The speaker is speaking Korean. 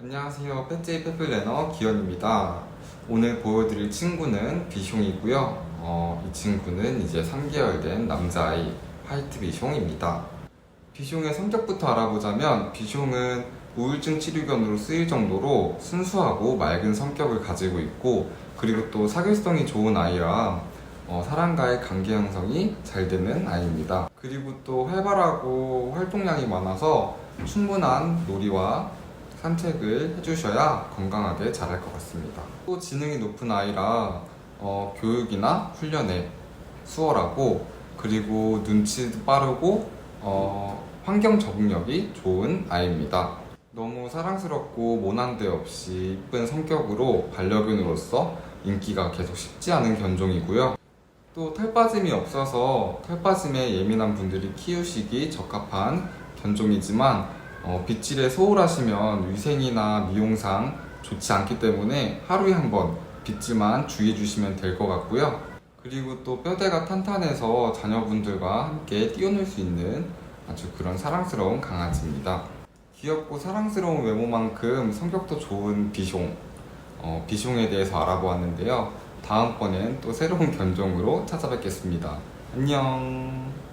안녕하세요. 펫제이 페플래너 기현입니다. 오늘 보여드릴 친구는 비숑이고요. 어, 이 친구는 이제 3개월 된 남자아이 화이트 비숑입니다. 비숑의 성격부터 알아보자면 비숑은 우울증 치료견으로 쓰일 정도로 순수하고 맑은 성격을 가지고 있고 그리고 또 사교성이 좋은 아이라 어, 사람과의 관계 형성이 잘 되는 아이입니다. 그리고 또 활발하고 활동량이 많아서 충분한 놀이와 산책을 해주셔야 건강하게 자랄 것 같습니다. 또 지능이 높은 아이라 어, 교육이나 훈련에 수월하고 그리고 눈치도 빠르고 어, 환경 적응력이 좋은 아이입니다. 너무 사랑스럽고 모난 데 없이 이쁜 성격으로 반려견으로서 인기가 계속 식지 않은 견종이고요. 또 털빠짐이 없어서 털빠짐에 예민한 분들이 키우시기 적합한 견종이지만 어, 빗질에 소홀하시면 위생이나 미용상 좋지 않기 때문에 하루에 한 번 빗질만 주의해 주시면 될 것 같고요. 그리고 또 뼈대가 탄탄해서 자녀분들과 함께 뛰어놀 수 있는 아주 그런 사랑스러운 강아지입니다. 귀엽고 사랑스러운 외모만큼 성격도 좋은 비숑, 어, 비숑에 대해서 알아보았는데요. 다음번엔 또 새로운 견종으로 찾아뵙겠습니다. 안녕.